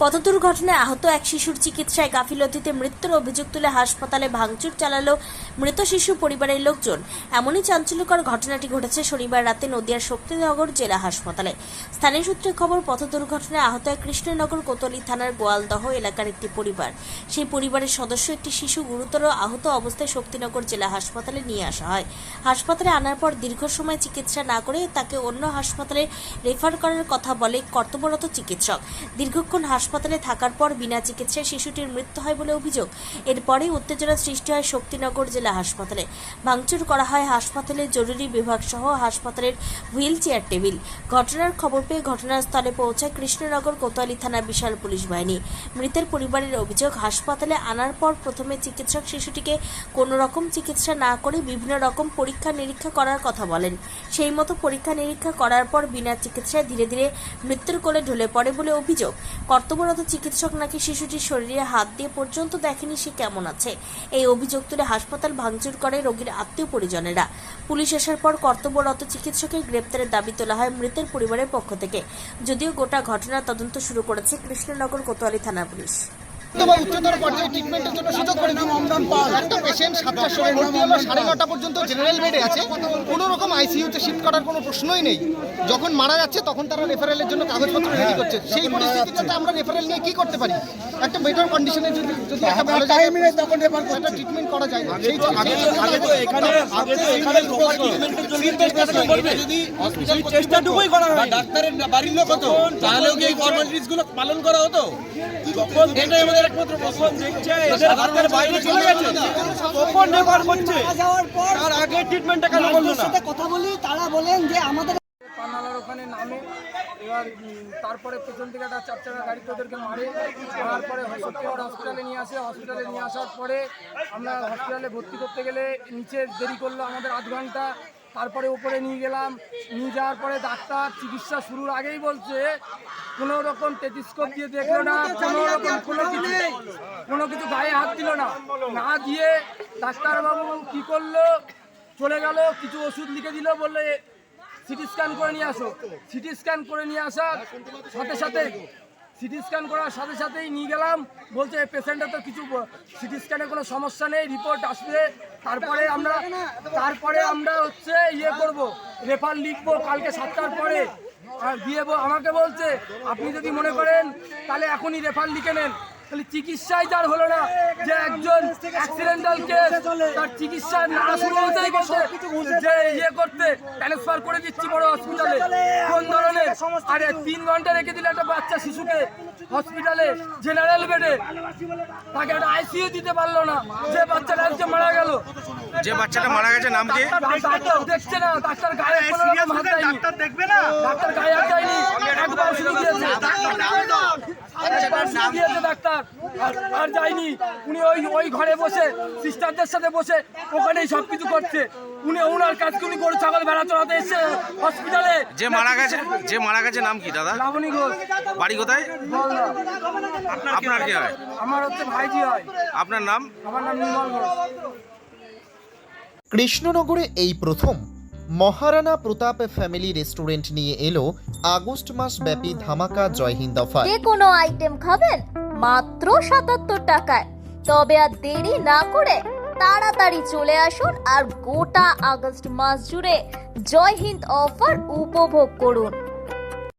পথ দুর্ঘটনায় আহত এক শিশুর চিকিৎসায় গাফিলতিতে মৃত্যুর অভিযোগ তুলে হাসপাতালে ভাঙচুর চালালো মৃত শিশু পরিবারের লোকজন। এমনই চাঞ্চল্যকর ঘটনাটি ঘটেছে শনিবার রাতে নদিয়ার শক্তিনগর জেলা হাসপাতালে। স্থানীয় সূত্রে খবর পথ দুর্ঘটনায় আহত এক কৃষ্ণনগর কোতলি থানার গোয়ালদহ এলাকার একটি পরিবার। সেই পরিবারের সদস্য একটি শিশু গুরুতর আহত অবস্থায় শক্তিনগর জেলা হাসপাতালে নিয়ে আসা হয়। হাসপাতালে আনার পর দীর্ঘ সময় চিকিৎসা না করে তাকে অন্য হাসপাতালে রেফার করার কথা বলে কর্তব্যরত চিকিৎসক। দীর্ঘক্ষণ থাকার পর বিনা চিকিৎসায় শিশুটির মৃত্যু হয় বলে অভিযোগ। এরপরেই উত্তেজনা সৃষ্টি হয় শক্তিনগর জেলা হাসপাতালে। ভাঙচুর করা হয় হাসপাতালের জরুরি বিভাগ সহ হাসপাতালের হুইল চেয়ার টেবিল। ঘটনার খবর পেয়ে ঘটনাস্থলে পৌঁছায় কৃষ্ণনগর কোতোয়ালি থানার বিশাল পুলিশ বাহিনী। মৃতের পরিবারের অভিযোগ, হাসপাতালে আনার পর প্রথমে চিকিৎসক শিশুটিকে কোনো রকম চিকিৎসা না করে বিভিন্ন রকম পরীক্ষা নিরীক্ষা করার কথা বলেন। সেই মতো পরীক্ষা নিরীক্ষা করার পর বিনা চিকিৎসায় ধীরে ধীরে মৃত্যুর কোলে ঢলে পড়ে বলে অভিযোগ। কর্তব্যরত চিকিৎসক নাকি শিশুটির শরীরে হাত দিয়ে পর্যন্ত দেখেনি সে কেমন আছে? এই অভিযোগ তুলে হাসপাতাল ভাঙচুর করে রোগীর আত্মীয় পরিজনেরা পুলিশ আসার পর কর্তব্যরত চিকিৎসকের গ্রেপ্তারের দাবি তোলা হয় মৃতের পরিবারের পক্ষ থেকে। যদিও গোটা ঘটনার তদন্ত শুরু করেছে কৃষ্ণনগর কোতোয়ালি থানা পুলিশ। বা উচ্চতর পর্যায়ে ট্রিটমেন্টের জন্য সুযোগ করে দিন একটা পেশেন্ট সাতটার সময় ভর্তি হলো সাড়ে নটা পর্যন্ত জেনারেল বেডে আছে। কোনো রকম আইসিইউতে শিফট করার কোনো প্রশ্নই নেই। যখন মারা যাচ্ছে তখন তারা রেফারেলের জন্য কাগজপত্র রেডি করছে। সেই পরিস্থিতিতে আমরা রেফারেল নিয়ে কি করতে পারি? একটা বেটার কন্ডিশনে যদি যদি একটা ভালো জায়গায় তখন রেফার একটা ট্রিটমেন্ট করা যায়। সেই তো আগে আগে তো এখানে আগে তো এখানে যদি হসপিটাল চেষ্টাটুকুই করা হয় ডাক্তারের বাড়ির লোক হতো তাহলেও কি এই ফর্মালিটিসগুলো পালন করা হতো? যখন আমাদের একমাত্র প্রশ্ন দেখছে সাধারণের বাইরে চলে গেছে তখন রেফার করছে। তার আগে ট্রিটমেন্টটা কেন করল না? সাথে কথা বলি তারা বলেন যে আমাদের পানালার ওখানে নামে এবার তারপরে পেছন থেকে একটা চার চাকা গাড়ি ওদেরকে মারে তারপরে সত্যিকার হসপিটালে নিয়ে আসে হসপিটালে নিয়ে আসার পরে আমরা হসপিটালে ভর্তি করতে গেলে নিচে দেরি করল আমাদের আধ ঘণ্টা তারপরে ওপরে নিয়ে গেলাম নিয়ে যাওয়ার পরে ডাক্তার চিকিৎসা শুরুর আগেই বলছে কোনো রকম টেলিস্কোপ দিয়ে দেখল না কোনো রকম কোনো কিছু কোনো কিছু গায়ে হাত দিল না। না দিয়ে ডাক্তারবাবু কি করল চলে গেল কিছু ওষুধ লিখে দিল বললে সিটি স্ক্যান করে নিয়ে আসো। সিটি স্ক্যান করে নিয়ে আসার সাথে সাথে সিটি স্ক্যান করার সাথে সাথেই নিয়ে গেলাম। বলছে পেশেন্টের তো কিছু সিটি স্ক্যানের কোনো সমস্যা নেই রিপোর্ট আসবে। তারপরে আমরা তারপরে আমরা হচ্ছে ইয়ে করব রেফার লিখব কালকে সাতটার পরে। আর দিয়ে আমাকে বলছে, আপনি যদি মনে করেন, তাহলে এখনই রেফার লিখে নেন। তাহলে চিকিৎসায় যার হলো না যে একজন অ্যাক্সিডেন্টাল কেস তার চিকিৎসা না শুরু হতেই বলছে যে ইয়ে করতে ট্রান্সফার করে দিচ্ছি বড় হসপিটালে কোন ধরনের? আরে তিন ঘণ্টা রেখে দিলে একটা বাচ্চা শিশুকে হসপিটালে জেনারেল বেডে তাকে একটা আইসিইউ দিতে পারল না। যে বাচ্চাটা আজকে মারা গেল। যে বাচ্চাটা মারা গেছে নাম কি? ডাক্তার দেখছে না ডাক্তার গায়ে হাত ডাক্তার দেখবে না? ডাক্তার গায়ে হাত দেয়নি। একবার শুধু দিয়েছে ডাক্তার। আর- যায়নি। উনি ওই ওই ঘরে বসে সিস্টারদের সাথে বসে ওখানেই সব কিছু করছে। উনি ওনার কাজকে উনি গরু ছাগল ভেড়া চড়াতে এসছে হসপিটালে যে মারা গেছে যে মারা গেছে নাম কি দাদা? লাবণী ঘোষ। বাড়ি কোথায়? আপনার কি হয়? আমার হচ্ছে ভাইজি হয়। আপনার নাম? আমার নাম নির্মল ঘোষ। কৃষ্ণনগরে এই প্রথম মহারানা প্রতাপ ফ্যামিলি রেস্টুরেন্ট নিয়ে এলো আগস্ট মাস ব্যাপী ধামাকা জয় হিন্দ অফার যে কোনো আইটেম খাবেন মাত্র সাতাত্তর টাকায়। তবে আর দেরি না করে তাড়াতাড়ি চলে আসুন আর গোটা আগস্ট মাস জুড়ে জয় হিন্দ অফার উপভোগ করুন।